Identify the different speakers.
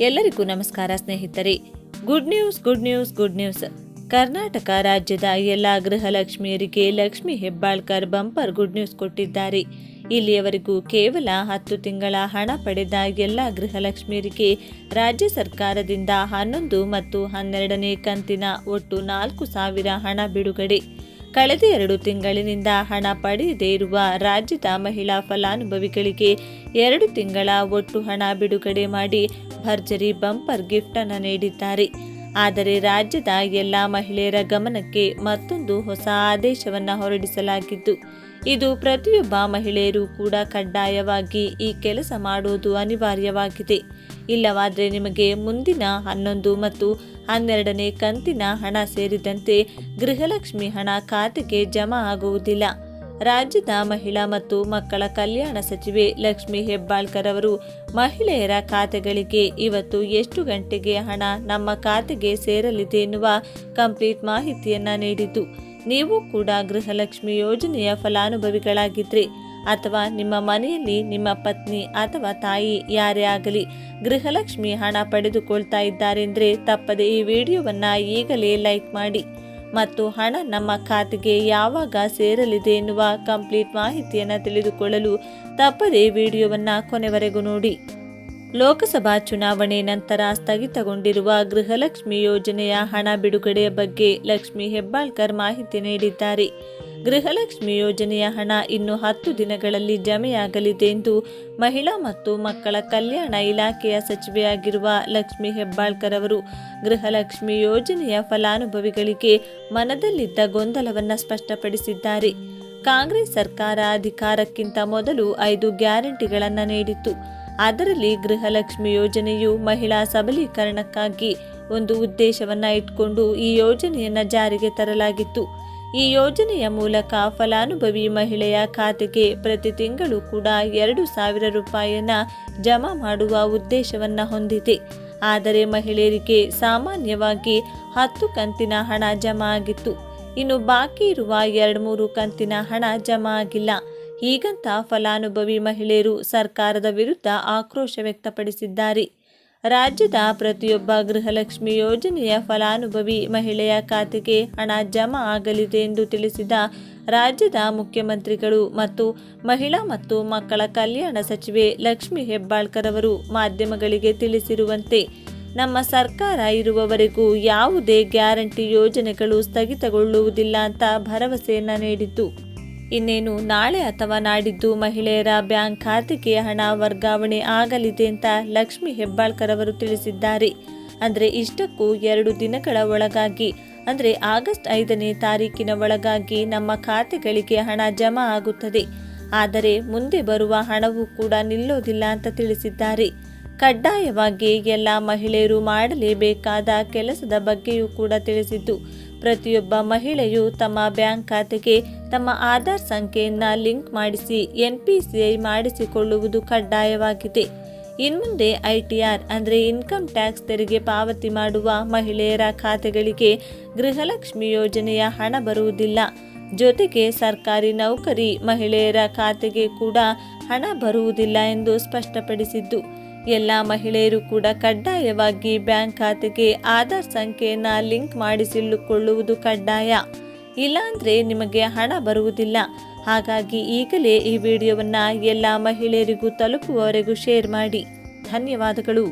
Speaker 1: ಎಲ್ಲರಿಗೂ ನಮಸ್ಕಾರ ಸ್ನೇಹಿತರೆ. Good news good news good news Karnataka ರಾಜ್ಯದ ಎಲ್ಲ ಗೃಹಲಕ್ಷ್ಮಿಯರಿಗೆ Lakshmi Hebbalkar bumper good news ಕೊಟ್ಟಿದ್ದಾರೆ. ಇಲ್ಲಿಯವರೆಗೂ ಕೇವಲ ಹತ್ತು ತಿಂಗಳ ಹಣ ಪಡೆದ ಎಲ್ಲ ಗೃಹಲಕ್ಷ್ಮಿಯರಿಗೆ ರಾಜ್ಯ ಸರ್ಕಾರದಿಂದ ಹನ್ನೊಂದು ಮತ್ತು ಹನ್ನೆರಡನೇ ಕಂತಿನ ಒಟ್ಟು ನಾಲ್ಕು ಸಾವಿರ ಹಣ ಬಿಡುಗಡೆ. ಕಳೆದ ಎರಡು ತಿಂಗಳಿನಿಂದ ಹಣ ಪಡೆಯದೇ ಇರುವ ರಾಜ್ಯದ ಮಹಿಳಾ ಫಲಾನುಭವಿಗಳಿಗೆ ಎರಡು ತಿಂಗಳ ಒಟ್ಟು ಹಣ ಬಿಡುಗಡೆ ಮಾಡಿ ಭರ್ಜರಿ ಬಂಪರ್ ಗಿಫ್ಟ್ ಅನ್ನು ನೀಡಿದ್ದಾರೆ. ಆದರೆ ರಾಜ್ಯದ ಎಲ್ಲಾ ಮಹಿಳೆಯರ ಗಮನಕ್ಕೆ ಮತ್ತೊಂದು ಹೊಸ ಆದೇಶವನ್ನು ಹೊರಡಿಸಲಾಗಿದ್ದು ಇದು ಪ್ರತಿಯೊಬ್ಬ ಮಹಿಳೆಯರು ಕೂಡ ಕಡ್ಡಾಯವಾಗಿ ಈ ಕೆಲಸ ಮಾಡುವುದು ಅನಿವಾರ್ಯವಾಗಿದೆ. ಇಲ್ಲವಾದರೆ ನಿಮಗೆ ಮುಂದಿನ ಹನ್ನೊಂದು ಮತ್ತು ಹನ್ನೆರಡನೇ ಕಂತಿನ ಹಣ ಸೇರಿದಂತೆ ಗೃಹಲಕ್ಷ್ಮಿ ಹಣ ಖಾತೆಗೆ ಜಮಾ ಆಗುವುದಿಲ್ಲ. ರಾಜ್ಯದ ಮಹಿಳಾ ಮತ್ತು ಮಕ್ಕಳ ಕಲ್ಯಾಣ ಸಚಿವೆ ಲಕ್ಷ್ಮಿ ಹೆಬ್ಬಾಳ್ಕರ್ ಅವರು ಮಹಿಳೆಯರ ಖಾತೆಗಳಿಗೆ ಇವತ್ತು ಎಷ್ಟು ಗಂಟೆಗೆ ಹಣ ನಮ್ಮ ಖಾತೆಗೆ ಸೇರಲಿದೆ ಎನ್ನುವ ಕಂಪ್ಲೀಟ್ ಮಾಹಿತಿಯನ್ನ ನೀಡಿದ್ದು. ನೀವು ಕೂಡ ಗೃಹಲಕ್ಷ್ಮಿ ಯೋಜನೆಯ ಫಲಾನುಭವಿಗಳಾಗಿದ್ರಿ. ಅಥವಾ ನಿಮ್ಮ ಮನೆಯಲ್ಲಿ ನಿಮ್ಮ ಪತ್ನಿ ಅಥವಾ ತಾಯಿ ಯಾರೇ ಆಗಲಿ ಗೃಹಲಕ್ಷ್ಮಿ ಹಣ ಪಡೆದುಕೊಳ್ತಾ ಇದ್ದಾರೆಂದರೆ ತಪ್ಪದೆ ಈ ವಿಡಿಯೋವನ್ನು ಈಗಲೇ ಲೈಕ್ ಮಾಡಿ. ಮತ್ತು ಹಣ ನಮ್ಮ ಖಾತೆಗೆ ಯಾವಾಗ ಸೇರಲಿದೆ ಎನ್ನುವ ಕಂಪ್ಲೀಟ್ ಮಾಹಿತಿಯನ್ನು ತಿಳಿದುಕೊಳ್ಳಲು ತಪ್ಪದೆ ವಿಡಿಯೋವನ್ನು ಕೊನೆವರೆಗೂ ನೋಡಿ. ಲೋಕಸಭಾ ಚುನಾವಣೆ ನಂತರ ಸ್ಥಗಿತಗೊಂಡಿರುವ ಗೃಹಲಕ್ಷ್ಮಿ ಯೋಜನೆಯ ಹಣ ಬಿಡುಗಡೆಯ ಬಗ್ಗೆ ಲಕ್ಷ್ಮಿ ಹೆಬ್ಬಾಳ್ಕರ್ ಮಾಹಿತಿ ನೀಡಿದ್ದಾರೆ. ಗೃಹಲಕ್ಷ್ಮಿ ಯೋಜನೆಯ ಹಣ ಇನ್ನು ಹತ್ತು ದಿನಗಳಲ್ಲಿ ಜಮೆಯಾಗಲಿದೆ ಎಂದು ಮಹಿಳಾ ಮತ್ತು ಮಕ್ಕಳ ಕಲ್ಯಾಣ ಇಲಾಖೆಯ ಸಚಿವೆಯಾಗಿರುವ ಲಕ್ಷ್ಮಿ ಹೆಬ್ಬಾಳ್ಕರ್ ಅವರು ಗೃಹಲಕ್ಷ್ಮಿ ಯೋಜನೆಯ ಫಲಾನುಭವಿಗಳಿಗೆ ಮನದಲ್ಲಿದ್ದ ಗೊಂದಲವನ್ನು ಸ್ಪಷ್ಟಪಡಿಸಿದ್ದಾರೆ. ಕಾಂಗ್ರೆಸ್ ಸರ್ಕಾರ ಅಧಿಕಾರಕ್ಕಿಂತ ಮೊದಲು ಐದು ಗ್ಯಾರಂಟಿಗಳನ್ನು ನೀಡಿತ್ತು. ಅದರಲ್ಲಿ ಗೃಹಲಕ್ಷ್ಮಿ ಯೋಜನೆಯು ಮಹಿಳಾ ಸಬಲೀಕರಣಕ್ಕಾಗಿ ಒಂದು ಉದ್ದೇಶವನ್ನ ಇಟ್ಕೊಂಡು ಈ ಯೋಜನೆಯನ್ನ ಜಾರಿಗೆ ತರಲಾಗಿತ್ತು. ಈ ಯೋಜನೆಯ ಮೂಲಕ ಫಲಾನುಭವಿ ಮಹಿಳೆಯ ಖಾತೆಗೆ ಪ್ರತಿ ತಿಂಗಳು ಕೂಡ ಎರಡು ಸಾವಿರ ರೂಪಾಯಿಯನ್ನು ಜಮಾ ಮಾಡುವ ಉದ್ದೇಶವನ್ನ ಹೊಂದಿದೆ. ಆದರೆ ಮಹಿಳೆಯರಿಗೆ ಸಾಮಾನ್ಯವಾಗಿ ಹತ್ತು ಕಂತಿನ ಹಣ ಜಮಾ ಆಗಿತ್ತು. ಇನ್ನು ಬಾಕಿ ಇರುವ ಎರಡು ಮೂರು ಕಂತಿನ ಹಣ ಜಮಾ ಆಗಿಲ್ಲ. ಹೀಗಂತ ಫಲಾನುಭವಿ ಮಹಿಳೆಯರು ಸರ್ಕಾರದ ವಿರುದ್ಧ ಆಕ್ರೋಶ ವ್ಯಕ್ತಪಡಿಸಿದ್ದಾರೆ. ರಾಜ್ಯದ ಪ್ರತಿಯೊಬ್ಬ ಗೃಹಲಕ್ಷ್ಮಿ ಯೋಜನೆಯ ಫಲಾನುಭವಿ ಮಹಿಳೆಯ ಖಾತೆಗೆ ಹಣ ಜಮಾ ಆಗಲಿದೆ ಎಂದು ತಿಳಿಸಿದ ರಾಜ್ಯದ ಮುಖ್ಯಮಂತ್ರಿಗಳು ಮತ್ತು ಮಹಿಳಾ ಮತ್ತು ಮಕ್ಕಳ ಕಲ್ಯಾಣ ಸಚಿವೆ ಲಕ್ಷ್ಮಿ ಹೆಬ್ಬಾಳ್ಕರ್ ಅವರು ಮಾಧ್ಯಮಗಳಿಗೆ ತಿಳಿಸಿರುವಂತೆ, ನಮ್ಮ ಸರ್ಕಾರ ಇರುವವರೆಗೂ ಯಾವುದೇ ಗ್ಯಾರಂಟಿ ಯೋಜನೆಗಳು ಸ್ಥಗಿತಗೊಳ್ಳುವುದಿಲ್ಲ ಅಂತ ಭರವಸೆಯನ್ನು ನೀಡಿತ್ತು ಇನ್ನೇನು ನಾಳೆ ಅಥವಾ ನಾಡಿದ್ದು ಮಹಿಳೆಯರ ಬ್ಯಾಂಕ್ ಖಾತೆಗೆ ಹಣ ವರ್ಗಾವಣೆ ಆಗಲಿದೆ ಅಂತ ಲಕ್ಷ್ಮಿ ಹೆಬ್ಬಾಳ್ಕರ್ ಅವರು ತಿಳಿಸಿದ್ದಾರೆ. ಅಂದರೆ ಇಷ್ಟಕ್ಕೂ ಎರಡು ದಿನಗಳ ಒಳಗಾಗಿ. ಅಂದರೆ ಆಗಸ್ಟ್ ಐದನೇ ತಾರೀಕಿನ ಒಳಗಾಗಿ ನಮ್ಮ ಖಾತೆಗಳಿಗೆ ಹಣ ಜಮಾ ಆಗುತ್ತದೆ. ಆದರೆ ಮುಂದೆ ಬರುವ ಹಣವೂ ಕೂಡ ನಿಲ್ಲೋದಿಲ್ಲ ಅಂತ ತಿಳಿಸಿದ್ದಾರೆ. ಕಡ್ಡಾಯವಾಗಿ ಎಲ್ಲ ಮಹಿಳೆಯರು ಮಾಡಲೇಬೇಕಾದ ಕೆಲಸದ ಬಗ್ಗೆಯೂ ಕೂಡ ತಿಳಿಸಿದ್ದು. ಪ್ರತಿಯೊಬ್ಬ ಮಹಿಳೆಯು ತಮ್ಮ ಬ್ಯಾಂಕ್ ಖಾತೆಗೆ ತಮ್ಮ ಆಧಾರ್ ಸಂಖ್ಯೆಯನ್ನು ಲಿಂಕ್ ಮಾಡಿಸಿ ಎನ್ ಮಾಡಿಸಿಕೊಳ್ಳುವುದು ಕಡ್ಡಾಯವಾಗಿದೆ. ಇನ್ಮುಂದೆ ಐ ಟಿ ಆರ್ ಅಂದರೆ ಇನ್ಕಮ್ ಟ್ಯಾಕ್ಸ್ ತೆರಿಗೆ ಪಾವತಿ ಮಾಡುವ ಮಹಿಳೆಯರ ಖಾತೆಗಳಿಗೆ ಗೃಹಲಕ್ಷ್ಮಿ ಯೋಜನೆಯ ಹಣ ಬರುವುದಿಲ್ಲ. ಜೊತೆಗೆ ಸರ್ಕಾರಿ ನೌಕರಿ ಮಹಿಳೆಯರ ಖಾತೆಗೆ ಕೂಡ ಹಣ ಬರುವುದಿಲ್ಲ ಎಂದು ಸ್ಪಷ್ಟಪಡಿಸಿದ್ದು. ಎಲ್ಲ ಮಹಿಳೆಯರು ಕೂಡ ಕಡ್ಡಾಯವಾಗಿ ಬ್ಯಾಂಕ್ ಖಾತೆಗೆ ಆಧಾರ್ ಸಂಖ್ಯೆಯನ್ನು ಲಿಂಕ್ ಮಾಡಿಸಿಕೊಳ್ಳುವುದು ಕಡ್ಡಾಯ. ಇಲ್ಲಾಂದ್ರೆ ನಿಮಗೆ ಹಣ ಬರುವುದಿಲ್ಲ. ಹಾಗಾಗಿ ಈಗಲೇ ಈ ವಿಡಿಯೋವನ್ನು ಎಲ್ಲ ಮಹಿಳೆಯರಿಗೂ ತಲುಪುವವರೆಗೂ ಶೇರ್ ಮಾಡಿ. ಧನ್ಯವಾದಗಳು.